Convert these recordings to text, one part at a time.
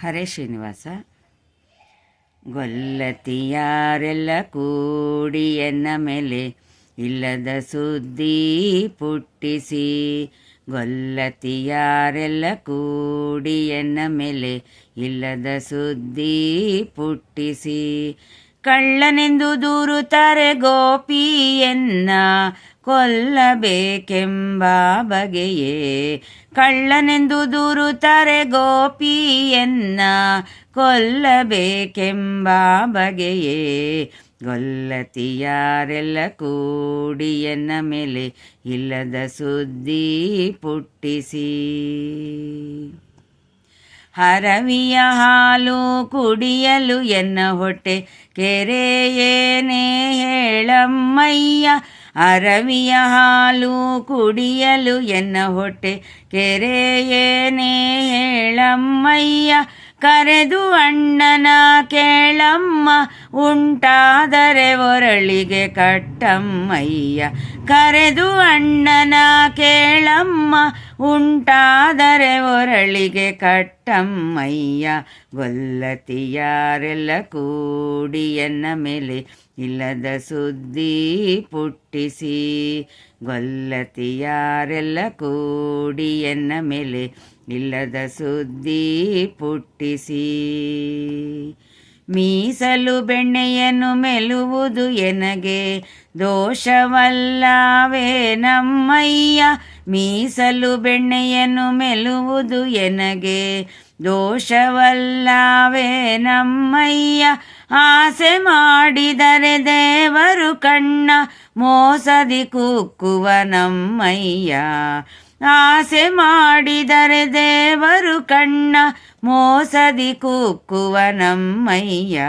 ಹರೇ ಶ್ರೀನಿವಾಸ ಗೊಲ್ಲತಿಯಾರೆಲ್ಲ ಕೂಡಿ ಎನ್ನ ಮೇಲೆ ಇಲ್ಲದ ಸುದ್ದಿ ಪುಟ್ಟಿಸಿ ಗೊಲ್ಲತಿಯಾರೆಲ್ಲ ಕೂಡಿ ಎನ್ನ ಮೇಲೆ ಇಲ್ಲದ ಸುದ್ದಿ ಪುಟ್ಟಿಸಿ ಕಳ್ಳನೆಂದು ದೂರುತ್ತಾರೆ ಗೋಪಿಯನ್ನ ಕೊಲ್ಲಬೇಕೆಂಬ ಬಗೆಯೇ. ಕಳ್ಳನೆಂದು ದೂರುತ್ತಾರೆ ಗೋಪಿಯನ್ನ ಕೊಲ್ಲಬೇಕೆಂಬ ಬಗೆಯೇ. ಗೊಲ್ಲತಿಯಾರೆಲ್ಲ ಕೂಡಿಯನ್ನ ಮೇಲೆ ಇಲ್ಲದ ಸುದ್ದಿ ಪುಟ್ಟಿಸಿ. ಹರವಿಯ ಹಾಲು ಕುಡಿಯಲು ಎನ್ನ ಹೊಟ್ಟೆ? ಕೆರೆಯೇನೇ ಹೇಳಮ್ಮಯ್ಯ ಅರವಿಯ ಹಾಲು ಕುಡಿಯಲು ಎನ್ನ ಹೊಟ್ಟೆ? ಕೆರೆಯೇನೇ ಹೇಳಮ್ಮಯ್ಯ, ಕರೆದು ಅಣ್ಣನ ಕೇಳಮ್ಮ ಉಂಟಾದರೆ ಒರಳಿಗೆ ಕಟ್ಟಮ್ಮಯ್ಯ. ಕರೆದು ಅಣ್ಣನ ಕೇಳಮ್ಮ, ಉಂಟಾದರೆ ಒರಳಿಗೆ ಕಟ್ಟಮ್ಮಯ್ಯ. ಗೊಲ್ಲತಿಯಾರೆಲ್ಲ ಕೂಡಿ ಎನ್ನ ಮೇಲೆ ಇಲ್ಲದ ಸುದ್ದಿ ಪುಟ್ಟಿಸಿ. ಗೊಲ್ಲತಿಯಾರೆಲ್ಲ ಕೂಡಿಯನ್ನ ಮೇಲೆ ಇಲ್ಲದ ಸುದ್ದಿ ಪುಟ್ಟಿಸಿ. ಮೀಸಲು ಬೆಣ್ಣೆಯನ್ನು ಮೆಲುವುದು ಎನಗೆ? ದೋಷವಲ್ಲವೇ ನಮ್ಮಯ್ಯ, ಮೀಸಲು ಬೆಣ್ಣೆಯನ್ನು ಮೆಲುವುದು ಎನಗೆ? ದೋಷವಲ್ಲವೇ ನಮ್ಮಯ್ಯ, ಆಸೆ ಮಾಡಿದರೆ ದೇವರು ಕಣ್ಣ ಮೋಸದಿ ಕುಕ್ಕುವ ನಮ್ಮಯ್ಯ. ಆಸೆ ಮಾಡಿದರೆ ದೇವರು ಕಣ್ಣ ಮೋಸದಿ ಕೂಕ್ಕುವ ನಮ್ಮಯ್ಯ.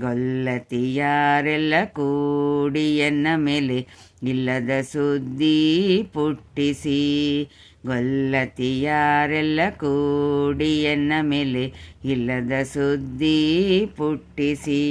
ಗೊಲ್ಲತಿಯಾರೆಲ್ಲ ಕೂಡಿ ಎನ್ನ ಮೇಲೆ ಇಲ್ಲದ ಸುದ್ದಿ ಪುಟ್ಟಿಸಿ. ಗೊಲ್ಲತಿಯಾರೆಲ್ಲ ಕೂಡಿ ಎನ್ನ ಮೇಲೆ ಇಲ್ಲದ ಸುದ್ದಿ ಪುಟ್ಟಿಸಿ.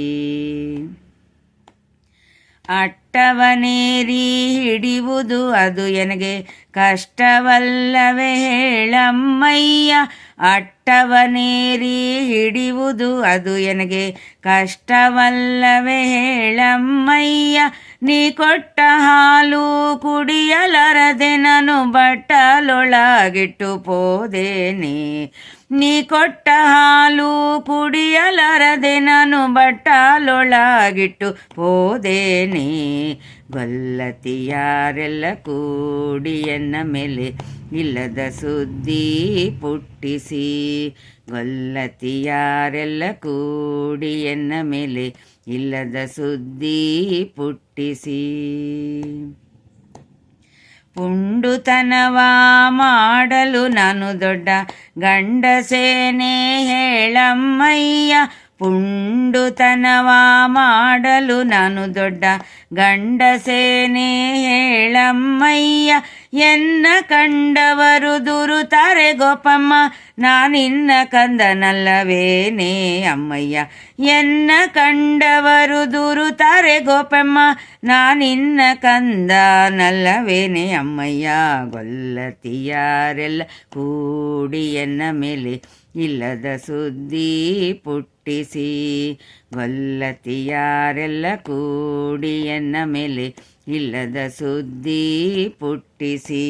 ಅಟ್ಟವನೇರಿ ಹಿಡಿಯುವುದು ಅದು ಎನಗೆ ಕಷ್ಟವಲ್ಲವೇ ಹೇಳಮ್ಮಯ್ಯ. ಅಟ್ಟವನೇರಿ ಹಿಡಿಯುವುದು ಅದು ಎನಗೆ ಕಷ್ಟವಲ್ಲವೇ ಹೇಳಮ್ಮಯ್ಯ. ನೀ ಕೊಟ್ಟ ಹಾಲು ಕುಡಿಯಲರದೆ ನಾನು ಬಟ್ಟಲೊಳಗಿಟ್ಟು ಪೋದೇನೆ. ನೀ ಕೊಟ್ಟ ಹಾಲು ಕುಡಿಯಲರದೆ ನಾನು ಬಟ್ಟಲೊಳಗಿಟ್ಟು ಪೋದೇನಿ. ಗೊಲ್ಲತಿ ಯಾರೆಲ್ಲ ಕೂಡಿಯನ್ನ ಮೇಲೆ ಇಲ್ಲದ ಸುದ್ದಿ ಪುಟ್ಟಿಸಿ. ಗೊಲ್ಲತಿ ಯಾರೆಲ್ಲ ಕೂಡಿಯನ್ನ ಮೇಲೆ ಇಲ್ಲದ ಸುದ್ದಿ ಪುಟ್ಟಿಸಿ. ಪುಂಡುತನವ ಮಾಡಲು ನಾನು ದೊಡ್ಡ ಗಂಡಸೇನೆ ಹೇಳಮ್ಮಯ್ಯ. ಪುಂಡುತನವ ಮಾಡಲು ನಾನು ದೊಡ್ಡ ಗಂಡಸೇನೆ ಹೇಳಮ್ಮಯ್ಯ. ಎನ್ನ ಕಂಡವರು ದುರುತಾರೆ ಗೋಪಮ್ಮ. ನಾನಿನ್ನ ಕಂದನಲ್ಲವೇನೇ ಅಮ್ಮಯ್ಯ. ಎನ್ನ ಕಂಡವರು ದುರುತಾರೆ ಗೋಪಮ್ಮ. ನಾನಿನ್ನ ಕಂದನಲ್ಲವೇನೆ ಅಮ್ಮಯ್ಯ. ಗೊಲ್ಲತಿಯಾರೆಲ್ಲ ಕೂಡಿ ಎನ್ನ ಮೇಲೆ ಇಲ್ಲದ ಸುದ್ದಿ ಪುಟ್ಟಿಸಿ, ಗೊಲ್ಲತಿಯಾರೆಲ್ಲ ಕೂಡಿಯನ್ನ ಮೇಲೆ ಇಲ್ಲದ ಸುದ್ದಿ ಪುಟ್ಟಿಸಿ.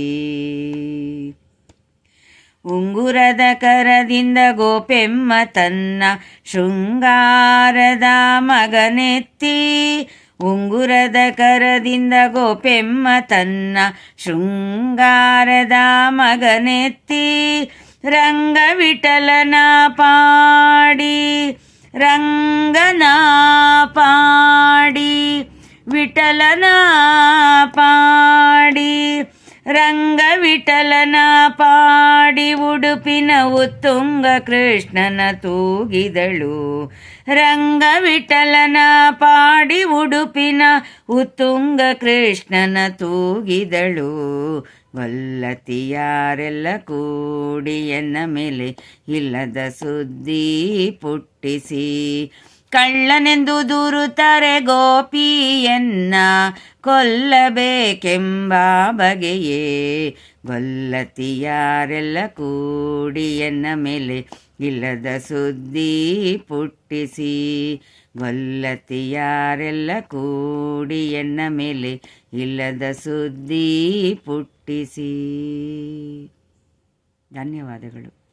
ಉಂಗುರದ ಕರದಿಂದ ಗೋಪೆಮ್ಮ ತನ್ನ ಶೃಂಗಾರದ ಮಗನೆತ್ತಿ, ಉಂಗುರದ ಕರದಿಂದ ಗೋಪೆಮ್ಮ ತನ್ನ ಶೃಂಗಾರದ ಮಗನೆತ್ತಿ ರಂಗವಿಠಲನ ಪಾಡಿ ರಂಗನ ಪಾಡಿ ವಿಠಲನ ಪಾಡಿ ರಂಗ ವಿಠಲನ ಪಾಡಿ ಉಡುಪಿನ ಉತ್ತುಂಗ ಕೃಷ್ಣನ ತೂಗಿದಳು. ರಂಗ ವಿಠಲನ ಪಾಡಿ ಉಡುಪಿನ ಉತ್ತುಂಗ ಕೃಷ್ಣನ ತೂಗಿದಳು. ಗೊಲ್ಲತಿಯಾರೆಲ್ಲ ಕೂಡಿಯನ್ನ ಮೇಲೆ ಇಲ್ಲದ ಸುದ್ದಿ ಪುಟ್ಟಿಸಿ. ಕಳ್ಳನೆಂದು ದೂರುತ್ತಾರೆ ಗೋಪಿಯನ್ನ ಕೊಲ್ಲಬೇಕೆಂಬ ಬಗೆಯೇ. ಗೊಲ್ಲತಿಯಾರೆಲ್ಲ ಕೂಡಿಯನ್ನ ಮೇಲೆ ಇಲ್ಲದ ಸುದ್ದಿ ಪುಟ್ಟಿಸಿ. ಗೊಲ್ಲತಿಯಾರೆಲ್ಲ ಕೂಡಿ ಎನ್ನ ಮೇಲೆ ಇಲ್ಲದ ಸುದ್ದಿ ಪುಟ್ಟಿಸಿ. ಧನ್ಯವಾದಗಳು.